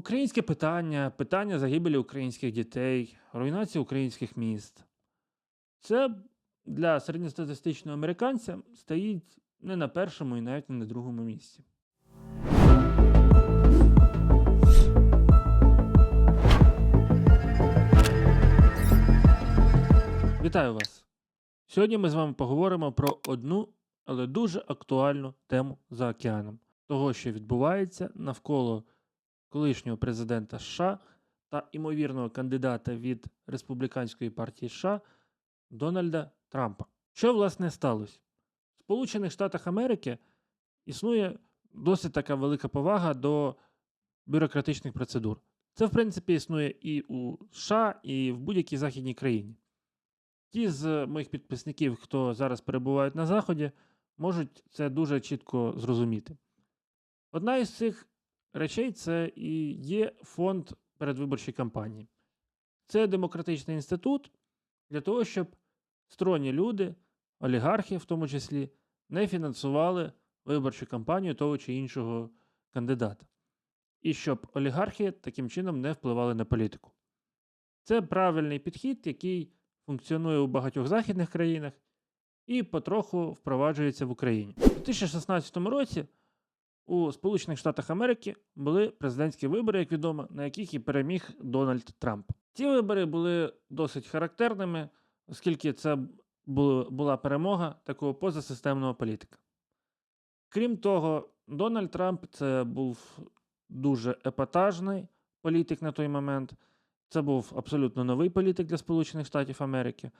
Українське питання, питання загибелі українських дітей, руйнації українських міст. Це для середньостатистичного американця стоїть не на першому і навіть не на другому місці. Вітаю вас! Сьогодні ми з вами поговоримо про одну, але дуже актуальну тему за океаном того, що відбувається навколо колишнього президента США та імовірного кандидата від республіканської партії США Дональда Трампа. Що власне сталося? В Сполучених Штатах Америки існує досить така велика повага до бюрократичних процедур. Це, в принципі, існує і у США, і в будь-якій західній країні. Ті з моїх підписників, хто зараз перебувають на Заході, можуть це дуже чітко зрозуміти. Одна із цих речей це і є фонд передвиборчої кампанії. Це демократичний інститут для того, щоб сторонні люди, олігархи в тому числі, не фінансували виборчу кампанію того чи іншого кандидата. І щоб олігархи таким чином не впливали на політику. Це правильний підхід, який функціонує у багатьох західних країнах і потроху впроваджується в Україні. У 2016 році у Сполучених Штатах Америки були президентські вибори, як відомо, на яких і переміг Дональд Трамп. Ці вибори були досить характерними, оскільки це була перемога такого позасистемного політика. Крім того, Дональд Трамп це був дуже епатажний політик на той момент. Це був абсолютно новий політик для Сполучених Штатів Америки.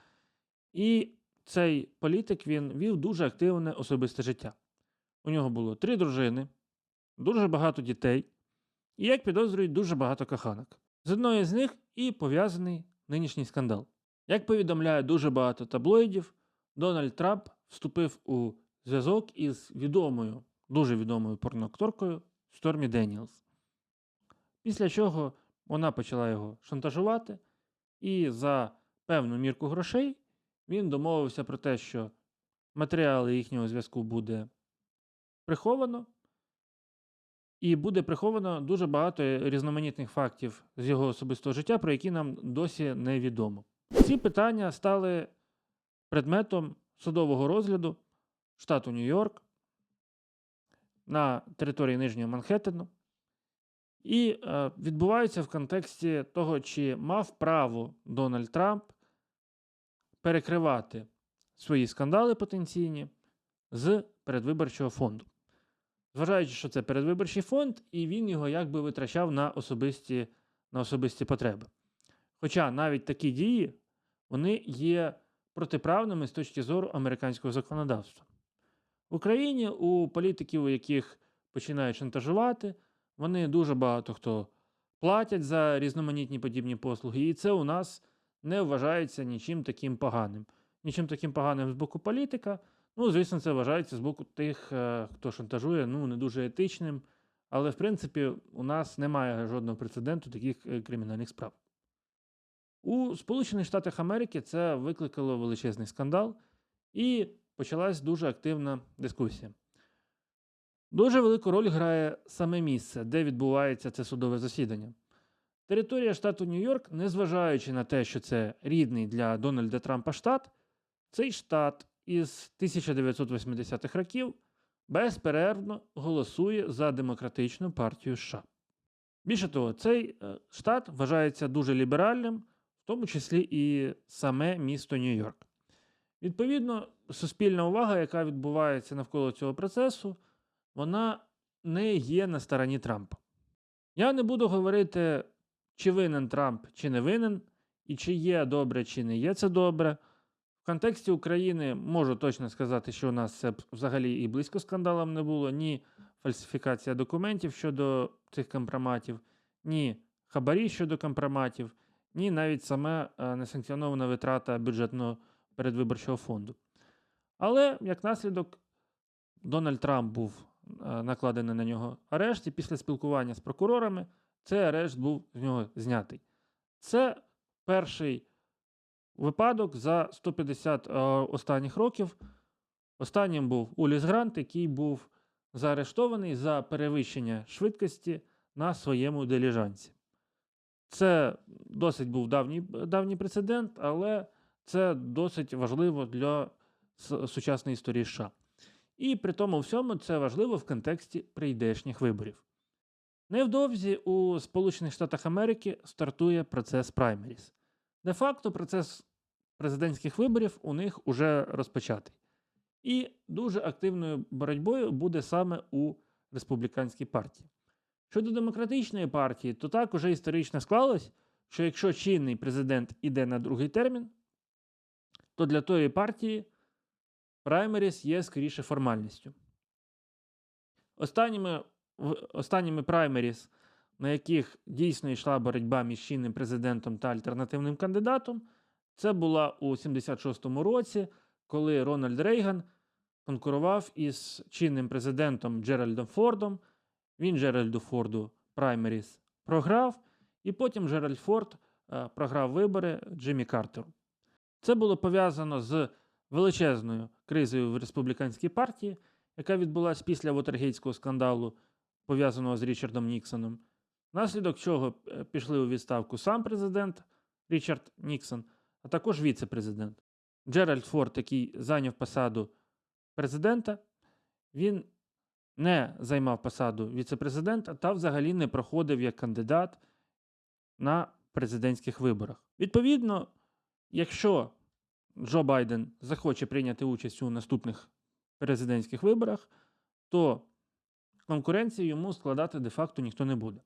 І цей політик він вів дуже активне особисте життя. У нього було три дружини, дуже багато дітей, і, як підозрюють, дуже багато коханок. З одною з них і пов'язаний нинішній скандал. Як повідомляє дуже багато таблоїдів, Дональд Трамп вступив у зв'язок із відомою, дуже відомою порноакторкою Стормі Деніелс. Після чого вона почала його шантажувати, і за певну мірку грошей він домовився про те, що матеріали їхнього зв'язку буде приховано, і буде приховано дуже багато різноманітних фактів з його особистого життя, про які нам досі невідомо. Ці питання стали предметом судового розгляду штату Нью-Йорк на території Нижнього Манхеттену. І е, відбуваються в контексті того, чи мав право Дональд Трамп перекривати свої скандали потенційні з передвиборчого фонду. Зважаючи, що це передвиборчий фонд, і він його якби витрачав на особисті, на особисті потреби. Хоча навіть такі дії вони є протиправними з точки зору американського законодавства. В Україні у політиків, у яких починають шантажувати, вони дуже багато хто платять за різноманітні подібні послуги, і це у нас не вважається нічим таким поганим. Нічим таким поганим з боку політика. Ну, звісно, це вважається з боку тих, е, хто шантажує, ну, не дуже етичним. Але, в принципі, у нас немає жодного прецеденту таких е, кримінальних справ. У Сполучених Штатах Америки це викликало величезний скандал, і почалась дуже активна дискусія. Дуже велику роль грає саме місце, де відбувається це судове засідання. Територія штату Нью-Йорк, незважаючи на те, що це рідний для Дональда Трампа штат, цей штат із 1980-х років безперервно голосує за демократичну партію США. Більше того, цей е, штат вважається дуже ліберальним, в тому числі і саме місто Нью-Йорк. Відповідно, суспільна увага, яка відбувається навколо цього процесу, вона не є на стороні Трампа. Я не буду говорити, чи винен Трамп, чи не винен, і чи є добре, чи не є це добре. В контексті України можу точно сказати, що у нас це взагалі і близько скандалом не було, ні фальсифікація документів щодо цих компроматів, ні хабарі щодо компроматів, ні навіть саме несанкціонована витрата бюджетного передвиборчого фонду. Але як наслідок, Дональд Трамп був е, накладений на нього арешт, і після спілкування з прокурорами цей арешт був з нього знятий. Це перший випадок за 150 е, останніх років. Останнім був Уліс Грант, який був заарештований за перевищення швидкості на своєму диліжанці. Це досить був давній, давній прецедент, але це досить важливо для сучасної історії США. І при тому всьому це важливо в контексті прийдешніх виборів. Невдовзі у Сполучених Штатах Америки стартує процес праймеріс. Де-факто процес президентських виборів у них уже розпочатий. І дуже активною боротьбою буде саме у республіканській партії. Щодо демократичної партії, то так уже історично склалось, що якщо чинний президент іде на другий термін, то для тої партії праймеріс є скоріше формальністю. Останніми, останніми праймеріс, на яких дійсно йшла боротьба між чинним президентом та альтернативним кандидатом, це була у 76-му році, коли Рональд Рейган конкурував із чинним президентом Джеральдом Фордом. Він Джеральду Форду праймеріс програв, і потім Джеральд Форд е, програв вибори Джиммі Картеру. Це було пов'язано з величезною кризою в республіканській партії, яка відбулася після Вотергейтського скандалу, пов'язаного з Річардом Ніксоном, внаслідок чого е, пішли у відставку сам президент Річард Ніксон, а також віце-президент. Джеральд Форд, який зайняв посаду президента, він не займав посаду віце-президента та взагалі не проходив як кандидат на президентських виборах. Відповідно, якщо Джо Байден захоче прийняти участь у наступних президентських виборах, то конкуренцію йому складати де-факто ніхто не буде.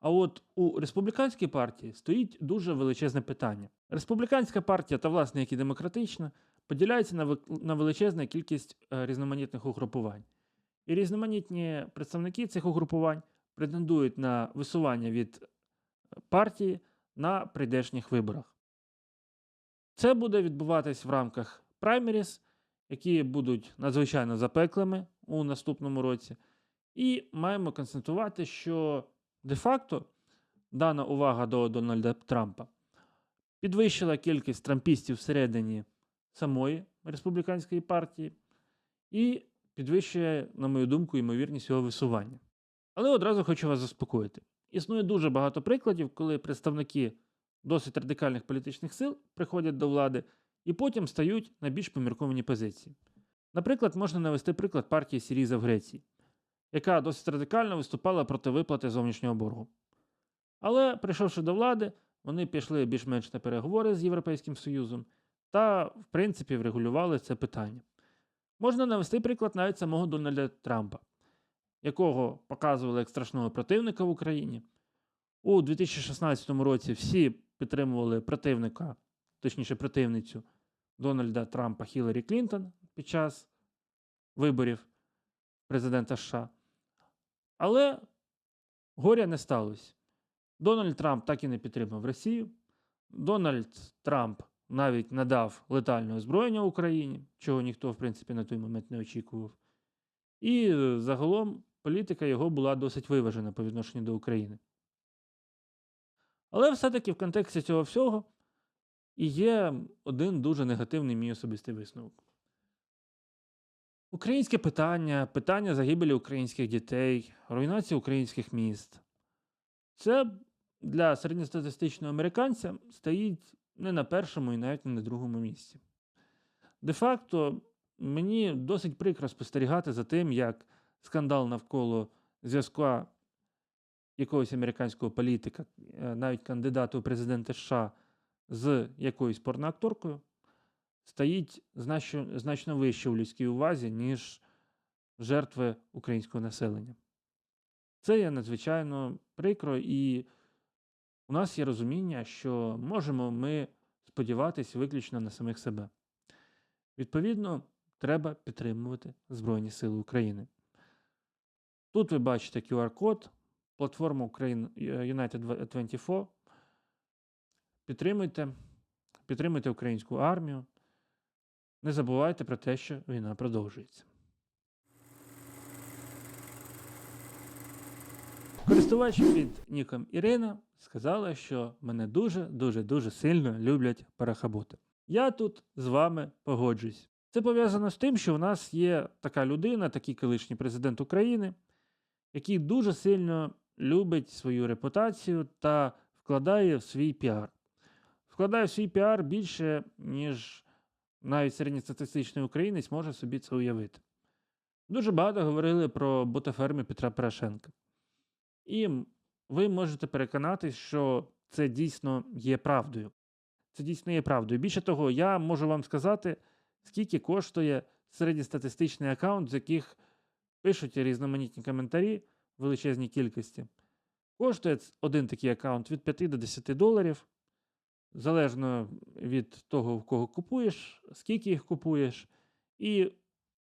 А от у республіканській партії стоїть дуже величезне питання. Республіканська партія, та власне як і демократична, поділяється на, на величезну кількість е, різноманітних угрупувань. І різноманітні представники цих угрупувань претендують на висування від партії на прийдешніх виборах. Це буде відбуватись в рамках праймеріс, які будуть надзвичайно запеклими у наступному році. І маємо констатувати, що де-факто дана увага до Дональда Трампа підвищила кількість трампістів всередині самої республіканської партії і підвищує, на мою думку, ймовірність його висування. Але одразу хочу вас заспокоїти. Існує дуже багато прикладів, коли представники досить радикальних політичних сил приходять до влади і потім стають на більш помірковані позиції. Наприклад, можна навести приклад партії Сіріза в Греції, яка досить радикально виступала проти виплати зовнішнього боргу. Але, прийшовши до влади, вони пішли більш-менш на переговори з Європейським Союзом та, в принципі, врегулювали це питання. Можна навести приклад навіть самого Дональда Трампа, якого показували як страшного противника в Україні. У 2016 році всі підтримували противника, точніше противницю Дональда Трампа Хіларі Клінтон під час виборів президента США. Але горя не сталося. Дональд Трамп так і не підтримав Росію. Дональд Трамп навіть надав летальне озброєння Україні, чого ніхто, в принципі, на той момент не очікував. І е, загалом політика його була досить виважена по відношенню до України. Але все-таки в контексті цього всього і є один дуже негативний мій особистий висновок. Українське питання, питання загибелі українських дітей, руйнація українських міст. Це для середньостатистичного американця стоїть не на першому і навіть не на другому місці. Де-факто, мені досить прикро спостерігати за тим, як скандал навколо зв'язку якогось американського політика, е, навіть кандидата у президенти США з якоюсь порноакторкою, стоїть значно, значно вище у людській увазі, ніж жертви українського населення. Це є надзвичайно прикро, і у нас є розуміння, що можемо ми сподіватись виключно на самих себе. Відповідно, треба підтримувати Збройні Сили України. Тут ви бачите QR-код, платформа Ukraine United 24. Підтримуйте, підтримуйте українську армію. Не забувайте про те, що війна продовжується. Користувач під ніком Ірина сказала, що мене дуже, дуже, дуже сильно люблять парахаботи. Я тут з вами погоджуюсь. Це пов'язано з тим, що в нас є така людина, такий колишній президент України, який дуже сильно любить свою репутацію та вкладає в свій піар. Вкладає в свій піар більше, ніж навіть середньостатистичний українець може собі це уявити. Дуже багато говорили про ботаферми Петра Порошенка. І ви можете переконатись, що це дійсно є правдою. Це дійсно є правдою. Більше того, я можу вам сказати, скільки коштує середньостатистичний аккаунт, з яких пишуть різноманітні коментарі в величезній кількості. Коштує один такий аккаунт від 5 до 10 доларів, залежно від того, в кого купуєш, скільки їх купуєш. І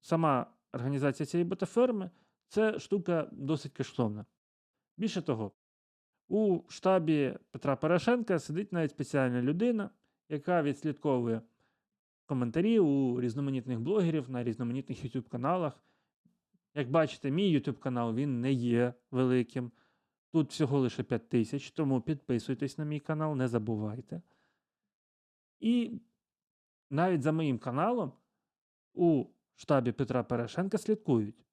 сама організація цієї ботаферми це штука досить коштовна. Більше того, у штабі Петра Порошенка сидить навіть спеціальна людина, яка відслідковує коментарі у різноманітних блогерів на різноманітних YouTube каналах. Як бачите, мій YouTube канал він не є великим. Тут всього лише 5 тисяч, тому підписуйтесь на мій канал, не забувайте. І навіть за моїм каналом у штабі Петра Порошенка слідкують.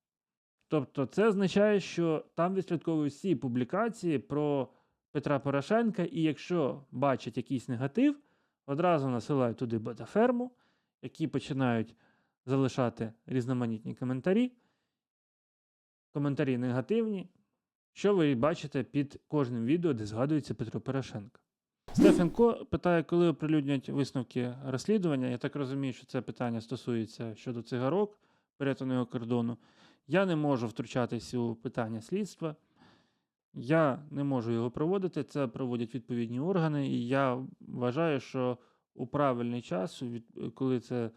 Тобто, це означає, що там відслідковують всі публікації про Петра Порошенка, і якщо бачать якийсь негатив, одразу насилають туди ботаферму, які починають залишати різноманітні коментарі. Коментарі негативні, що ви бачите під кожним відео, де згадується Петро Порошенко. Стефенко питає, коли оприлюднять висновки розслідування. Я так розумію, що це питання стосується щодо цигарок, перетину кордону. Я не можу втручатись у питання слідства. Я не можу його проводити. Це проводять відповідні органи, і я вважаю, що у правильний час, коли це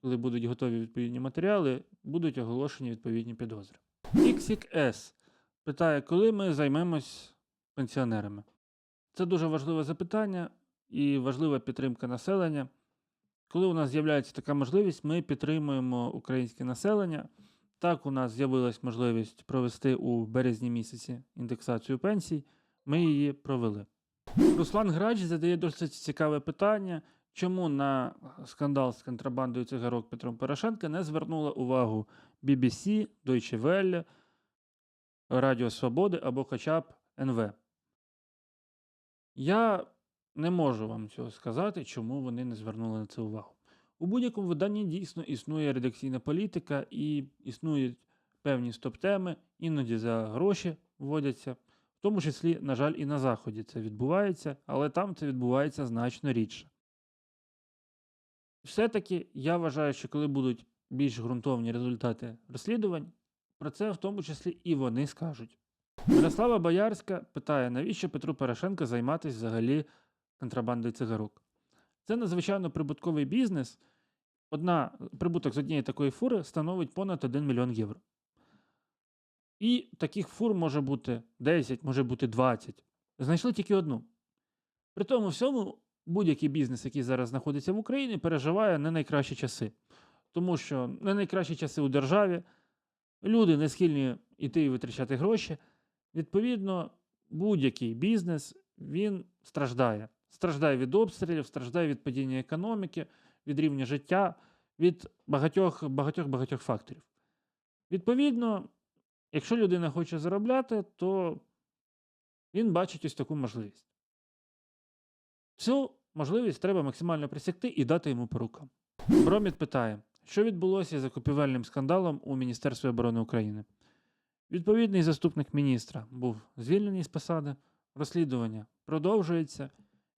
коли будуть готові відповідні матеріали, будуть оголошені відповідні підозри. XXS питає, коли ми займемось пенсіонерами. Це дуже важливе запитання і важлива підтримка населення. Коли у нас з'являється така можливість, ми підтримуємо українське населення. Так, у нас з'явилась можливість провести у березні місяці індексацію пенсій. Ми її провели. Руслан Грач задає досить цікаве питання, чому на скандал з контрабандою цигарок Петром Порошенка не звернула увагу BBC, Deutsche Welle, Радіо Свободи або хоча б НВ. Я не можу вам цього сказати, чому вони не звернули на це увагу. У будь-якому виданні дійсно існує редакційна політика і існують певні стоп-теми, іноді за гроші вводяться, в тому числі, на жаль, і на Заході це відбувається, але там це відбувається значно рідше. Все-таки я вважаю, що коли будуть більш ґрунтовні результати розслідувань, про це в тому числі і вони скажуть. Мирослава Боярська питає, навіщо Петру Порошенко займатися взагалі контрабандою цигарок? Це надзвичайно прибутковий бізнес. Одна прибуток з однієї такої фури становить понад 1 мільйон євро. І таких фур може бути 10, може бути 20. Знайшли тільки одну. При тому всьому будь-який бізнес, який зараз знаходиться в Україні, переживає не найкращі часи. Тому що не найкращі часи у державі, люди не схильні йти і витрачати гроші. Відповідно, будь-який бізнес він страждає. Страждає від обстрілів, страждає від падіння економіки, від рівня життя, від багатьох багатьох багатьох факторів. Відповідно, якщо людина хоче заробляти, то він бачить ось таку можливість. Цю можливість треба максимально присягти і дати йому по рукам. Броміт питає, що відбулося з закупівельним скандалом у Міністерстві оборони України. Відповідний заступник міністра був звільнений з посади, розслідування продовжується.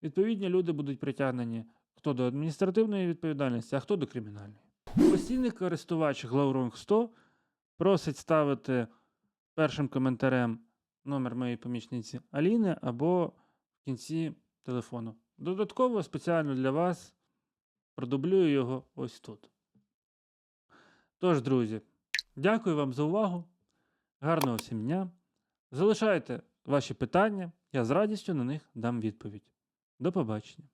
Відповідні люди будуть притягнені хто до адміністративної відповідальності, а хто до кримінальної. Постійний користувач Глаурунг 100 просить ставити першим коментарем номер моєї помічниці Аліни або в кінці телефону. Додатково спеціально для вас продублюю його ось тут. Тож, друзі, дякую вам за увагу. Гарного всім дня. Залишайте ваші питання, я з радістю на них дам відповідь. До побачення.